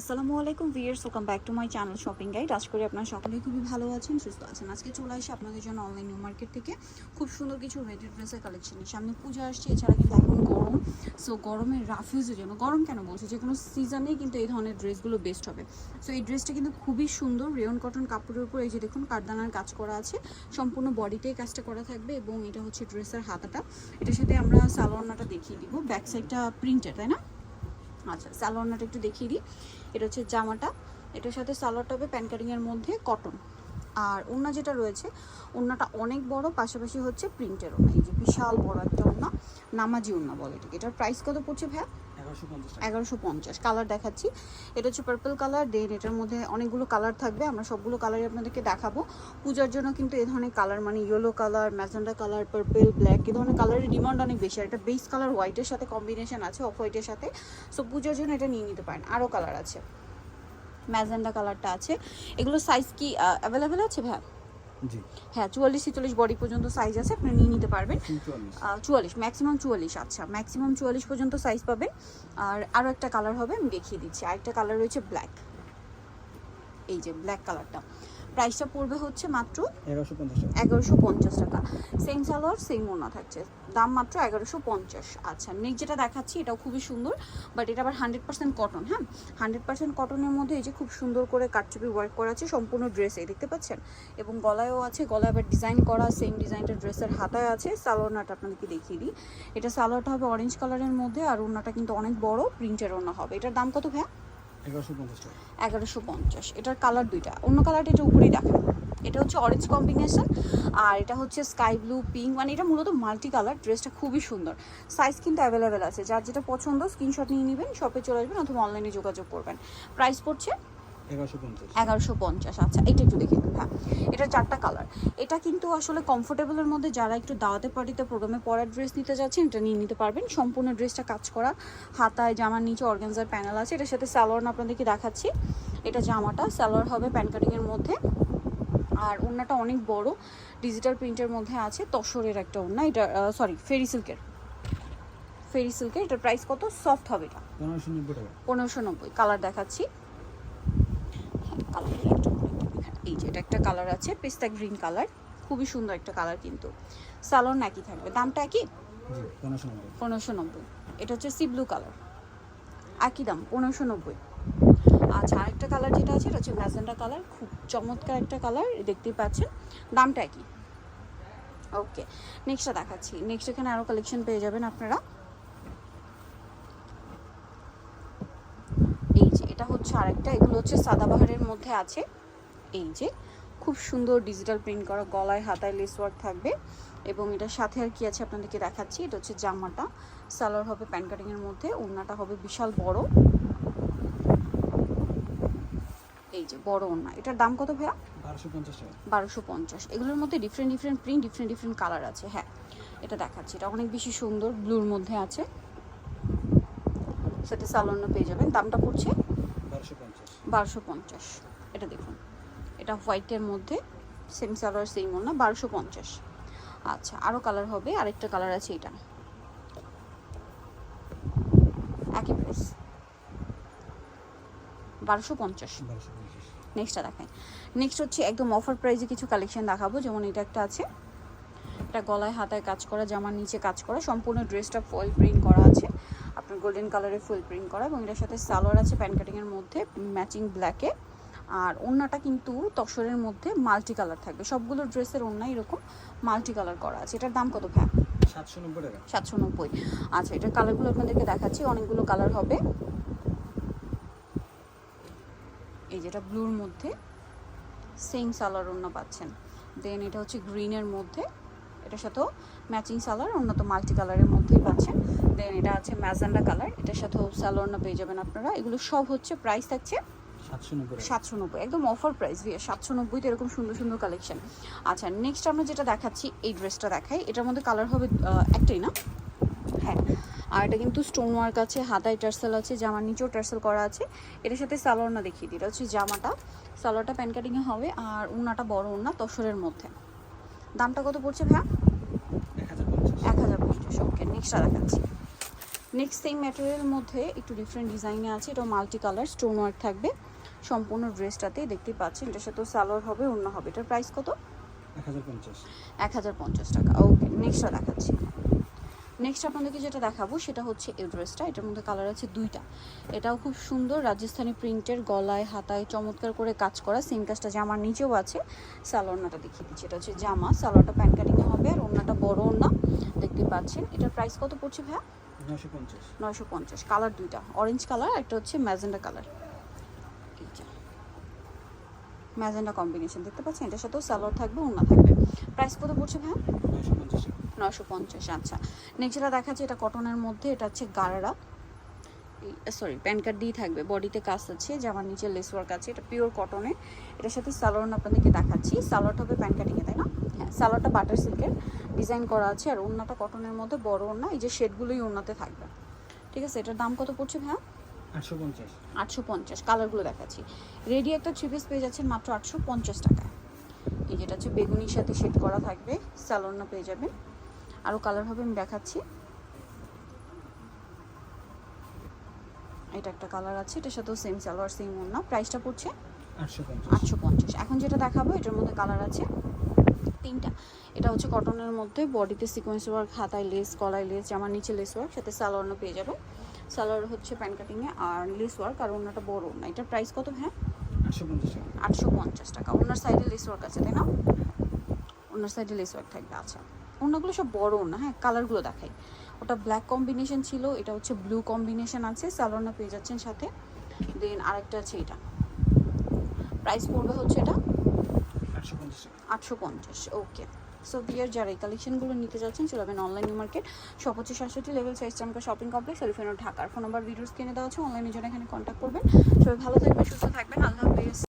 আসসালামু আলাইকুম viewers welcome back to my channel shopping guide আজ করি আপনারা সকলেই খুবই ভালো আছেন, সুস্থ আছেন। আজকে চলে আসি আপনাদের জন্য অনলাইন নিউ মার্কেট থেকে। খুব সুন্দর কিছু রেডি ড্রেসের কালেকশন সামনে পুজো আসছে, এছাড়া কিন্তু এখন গরম। সো গরমের রাফিউজের জন্য, গরম কেন বলছে? যে কোনো সিজনেই কিন্তু এই ধরনের ড্রেসগুলো বেস্ট হবে। সো এই ড্রেসটা কিন্তু খুবই সুন্দর রেয়ন কটন কাপড়ের উপর, এই যে দেখুন, কারদানার কাজ করা আছে। সম্পূর্ণ বডিতেই কাজটা করা থাকবে এবং এটা হচ্ছে ড্রেসের হাতাটা। এটার সাথে আমরা সালোয়ারনাটা দেখিয়ে দিব। ব্যাক সাইডটা প্রিন্টেড তাই না? আচ্ছা সালোয়ারটা একটু দেখিয়ে দিই। এটা হচ্ছে জামাটা। এটার সাথে সালোয়ারটা হবে প্যান কাটিংয়ের মধ্যে কটন। আর ওড়না যেটা রয়েছে, ওড়নাটা অনেক বড়, পাশাপাশি হচ্ছে প্রিন্টের ওড়না। এই যে বিশাল বড় একটা ওড়না, নামাজি ওড়না বলে এটাকে। এটার প্রাইস কত পড়ছে ভাইয়া? এগারোশো পঞ্চাশ কালার দেখাচ্ছি। এটা হচ্ছে পার্পল কালার দেন এটার মধ্যে অনেকগুলো কালার থাকবে, আমরা সবগুলো কালারই আপনাদেরকে দেখাবো। পূজার জন্য কিন্তু এই ধরনের কালার মানে yellow colour magenta colour purple black এই ধরনের কালারের ডিমান্ড অনেক বেশি। এটা বেস কালার হোয়াইটের সাথে কম্বিনেশন আছে অফ হোয়াইটের সাথে। সো পূজার জন্য এটা নিয়ে নিতে পারেন। আরও কালার আছে। ম্যাজেন্ডা কালারটা আছে। এগুলো সাইজ কি অ্যাভেলেবেল আছে ভাই হ্যাঁ চুয়াল্লিশ ছেচল্লিশ বডি পর্যন্ত সাইজ আছে আপনি নিয়ে নিতে পারবেন। চুয়াল্লিশ। ম্যাক্সিমাম চুয়াল্লিশ আচ্ছা ম্যাক্সিমাম চুয়াল্লিশ পর্যন্ত সাইজ পাবেন। আর আরও একটা কালার হবে আমি দেখিয়ে দিচ্ছি। আরেকটা কালার রয়েছে ব্ল্যাক এই যে ব্ল্যাক কালারটা প্রাইসটা পড়বে হচ্ছে মাত্র এগারোশো পঞ্চাশ টাকা। সেম সালোয়ার সেম ওনা থাকছে। দাম মাত্র এগারোশো পঞ্চাশ। আচ্ছা নেক্সট যেটা দেখাচ্ছি এটাও খুবই সুন্দর বাট এটা আবার হান্ড্রেড পার্সেন্ট কটন হ্যাঁ? হান্ড্রেড পার্সেন্ট কটনের মধ্যে এই যে খুব সুন্দর করে কাটচুপি ওয়ার্ক করা আছে সম্পূর্ণ ড্রেসে দেখতে পাচ্ছেন? এবং গলায়ও আছে গলায় আবার ডিজাইন করা সেম ডিজাইনটা ড্রেসের হাতায় আছে। সালোয়ারনাটা আপনাদেরকে দেখিয়ে দিই। এটা সালোয়ারটা হবে অরেঞ্জ কালারের মধ্যে আর ওনাটা কিন্তু অনেক বড় প্রিন্টের ওনা হবে। এটার দাম কত ভাইয়া? এগারোশো পঞ্চাশ এটার কালার দুইটা। অন্য কালারটা এটা উপরেই দেখা এটা হচ্ছে অরেঞ্জ কম্বিনেশন আর এটা হচ্ছে স্কাই ব্লু পিঙ্ক মানে এটা মূলত মাল্টি কালার ড্রেসটা খুবই সুন্দর। সাইজ কিন্তু অ্যাভেলেবেল আছে। যার যেটা পছন্দ স্ক্রিনশট নিয়ে নেবেন শপে চলে আসবেন অথবা অনলাইনে যোগাযোগ করবেন। প্রাইস পড়ছে এগারোশো পঞ্চাশ। আচ্ছা এটা একটু দেখে হ্যাঁ। এটা চারটা কালার এটা কিন্তু আসলে কমফোর্টেবলের মধ্যে যারা একটু দাওয়াতে পার্টিতে প্রোগ্রামে পরার ড্রেস নিতে যাচ্ছেন এটা নিয়ে নিতে পারবেন। সম্পূর্ণ ড্রেসটা কাজ করা হাতায় জামার নিচে অর্গানজার প্যানেল আছে এটার সাথে সালোয়ার আপনাদেরকে দেখাচ্ছি। এটা জামাটা সালোয়ার হবে প্যান কাটিংয়ের মধ্যে। আর ওড়নাটা অনেক বড় ডিজিটাল প্রিন্টের মধ্যে আছে তসরের একটা ওড়না এটা সরি ফেরি সিল্কের ফেরি সিল্কের এটার প্রাইস কত? সফট হবে এটা। পনেরোশো নব্বই কালার দেখাচ্ছি। হ্যাঁ কালার এই যে এটা একটা কালার আছে পেস্তা গ্রিন কালার খুবই সুন্দর একটা কালার কিন্তু। সালোন একই থাকবে। দামটা একই? পনেরোশো নব্বই। পনেরোশো নব্বই। এটা হচ্ছে সি ব্লু কালার একই দাম পনেরোশো নব্বই। আচ্ছা আরেকটা কালার যেটা আছে এটা হচ্ছে ম্যাজেন্ডা কালার খুব চমৎকার একটা কালার দেখতেই পাচ্ছেন। দামটা একই। ওকে নেক্সটটা দেখাচ্ছি। নেক্সট এখানে আরও কালেকশন পেয়ে যাবেন আপনারা এই যে এটা হচ্ছে আরেকটা এগুলো হচ্ছে সাদাবাহারের মধ্যে আছে। এই যে খুব সুন্দর ডিজিটাল প্রিন্ট করা গলায় হাতায় লেস ওয়ার্ক থাকবে। এবং এটার সাথে আর কি আছে আপনাদেরকে দেখাচ্ছি এটা হচ্ছে জামাটা। সালোয়ার হবে প্যান কাটিংয়ের মধ্যে ওড়নাটা হবে বিশাল বড়। এই যে বড় ওড়না। এটার দাম কত ভাইয়া? বারোশো পঞ্চাশ এগুলোর মধ্যে different different print different different colour আছে। হ্যাঁ এটা দেখাচ্ছি। এটা অনেক বেশি সুন্দর ব্লুর মধ্যে আছে। সেটা সালোয়ারও পেয়ে যাবেন। দামটা পড়ছে বারোশো পঞ্চাশ। এটা দেখুন। এটা হোয়াইটের মধ্যে সেম সালোয়ার সেম না বারোশো পঞ্চাশ। আচ্ছা আরও কালার হবে আরেকটা কালার আছে এটা। একই প্রাইস বারোশো পঞ্চাশ। নেক্সটটা দেখাই। নেক্সট হচ্ছে একদম অফার প্রাইসে কিছু কালেকশন দেখাবো। যেমন এটা একটা আছে। এটা গলায় হাতায় কাজ করা জামার নিচে কাজ করা সম্পূর্ণ ড্রেসটা ফুল প্রিন্ট করা আছে। আপনার গোল্ডেন কালারে ফুল প্রিন্ট করা এবং এটার সাথে সালোয়ার আছে প্যান কাটিংয়ের মধ্যে ম্যাচিং ব্ল্যাকে আর ওড়নাটা কিন্তু তসরের মধ্যে মাল্টি কালার থাকবে। সবগুলো ড্রেসের ওড়না এরকম মাল্টি কালার করা আছে। এটার দাম কত ভ্যা সাতশো নব্বই টাকা। সাতশো নব্বই। আচ্ছা এটার কালারগুলো আপনাদেরকে দেখাচ্ছি। অনেকগুলো কালার হবে। এই যেটা ব্লুর মধ্যে সেম সালোয়ার অন্য পাচ্ছেন। দেন এটা হচ্ছে গ্রিনের মধ্যে। এটার সাথেও ম্যাচিং সালোয়ার অন্য তো মাল্টি কালারের মধ্যেই পাচ্ছেন। দেন এটা আছে ম্যাজান্ডা কালার এটার সাথেও সালোয়ার পেয়ে যাবেন আপনারা। এগুলো সব হচ্ছে প্রাইস থাকছে সাতশো নব্বই। একদম অফার প্রাইস দিয়ে সাতশো নব্বইতে এরকম সুন্দর সুন্দর কালেকশন আচ্ছা নেক্সট আমরা যেটা দেখাচ্ছি এই ড্রেসটা দেখাই। এটার মধ্যে কালার হবে একটাই না? হ্যাঁ। আর এটা কিন্তু স্টোন ওয়ার্ক আছে হাতায় টার্সেল আছে জামার নিচেও টার্সেল করা আছে। এটার সাথে সালোয়ারনা দেখিয়ে দিই এটা হচ্ছে জামাটা। সালোয়ারটা প্যান কাটিংয়ে হবে আর উনাটা বড় উন্না তসরের মধ্যে। দামটা কত পড়ছে ভাইয়া? ওকে নেক্সটটা দেখাচ্ছি নেক্সট সেম ম্যাটেরিয়াল মধ্যে একটু ডিফারেন্ট ডিজাইনে আছে এটা মাল্টি কালার স্টোন ওয়ার্ক থাকবে। সম্পূর্ণ ড্রেসটাতেই দেখতে পাচ্ছেন এটার সাথে সালোয়ার হবে অন্য হবে। এটার প্রাইস কত? এক হাজার পঞ্চাশ। টাকা। ওকে নেক্সটটা দেখাচ্ছি নেক্সট আপনাদেরকে যেটা দেখাবো সেটা হচ্ছে এই ড্রেসটা এটার মধ্যে কালার আছে দুইটা। এটাও খুব সুন্দর রাজস্থানি প্রিন্টের গলায় হাতায় চমৎকার করে কাজ করা। সেম কাজটা জামার নিচেও আছে। সালোয়ারটা দেখিয়ে দিচ্ছি। এটা হচ্ছে জামা। সালোয়ারটা প্যান্ট কাটিংয়ে হবে আর ওড়নাটা বড় ওড়না দেখতে পাচ্ছেন। এটার প্রাইস কত পড়ছে ভাইয়া? নয়শো পঞ্চাশ। কালার দুইটা। অরেঞ্জ কালার একটা হচ্ছে ম্যাজেন্ডা কালার ম্যাজেন্ডা কম্বিনেশন দেখতে পাচ্ছেন? এটার সাথেও সালোয়ার থাকবে ওড়না থাকবে। প্রাইস কত পড়ছে ভাইয়া? নশো পঞ্চাশ আচ্ছা। নেক্সট যেটা দেখাচ্ছে এটা কটনের মধ্যে এটা হচ্ছে গারারা। সরি প্যান কার্ড দিয়ে থাকবে বডিতে কাজ আছে জামার নিচে লেস ওয়ার্ক আছে এটা পিওর কটনে এটার সাথে সালোয়ার আপনাদেরকে দেখাচ্ছি। সালোয়ারটা হবে প্যান কাটিংয়ে তাই না? হ্যাঁ সালোয়ারটা বাটার সিল্কের ডিজাইন করা আছে আর ওড়নাটা কটনের মধ্যে বড় ওড়না এই যে শেডগুলোই ওড়নাতে থাকবে। ঠিক আছে এটার দাম কত পড়ছে ভাইয়া? আটশো পঞ্চাশ। আটশো পঞ্চাশ কালারগুলো দেখাচ্ছি। রেডি একটা থ্রি পিস পেয়ে যাচ্ছেন মাত্র আটশো পঞ্চাশ টাকায়। যেটা হচ্ছে বেগুনির সাথে শেড করা থাকবে স্যালোনা পেয়ে যাবেন। আরও কালার হবে আমি দেখাচ্ছি। এটা একটা কালার আছে এটার সাথেও সেম সালোয়ার সেম ওড়না। প্রাইসটা পড়ছে? আটশো পঞ্চাশ। এখন যেটা দেখাবো এটার মধ্যে কালার আছে। তিনটা। এটা হচ্ছে কটনের মধ্যে বডিতে সিকোয়েন্স ওয়ার্ক হাতায় লেস গলায় লেস জামার নিচে লেস ওয়ার্ক সাথে সালোয়ারও পেয়ে যাবেন। সালোয়ার হচ্ছে প্যান্ট কাটিংয়ে আর লেস ওয়ার্ক আর ওনাটা বড় ওড়না। এটার প্রাইস কত হ্যাঁ আটশো পঞ্চাশ টাকা। আটশো পঞ্চাশ টাকা। ওনার সাইডে লেস ওয়ার্ক আছে তাই না? ওনার সাইডে লেস ওয়ার্ক থাকবে আচ্ছা। সব বড় হ্যাঁ? কালারগুলো দেখাই। ওটা ব্ল্যাক কম্বিনেশন ছিল এটা হচ্ছে ব্লু কম্বিনেশন আছে পেয়ে যাচ্ছেন সাথে। দেন আরেকটা আছে এটা। প্রাইস পড়বে হচ্ছে এটা? আটশো পঞ্চাশ ওকে সো বিয়ার যারা এই কালেকশনগুলো নিতে যাচ্ছেন, চলে যাবেন অনলাইন মার্কেট সবচেয়ে হচ্ছে সাতষট্টি লেভেল সাইজ চামকা শপিং কমপ্লেক্স এলিফেনো ঢাকার ফোন নাম্বার ভিডিওস কিনে দেওয়া আছে অনলাইনের জন্য এখানে কন্ট্যাক্ট করবেন। সবাই ভালো থাকবেন, সুস্থ থাকবেন।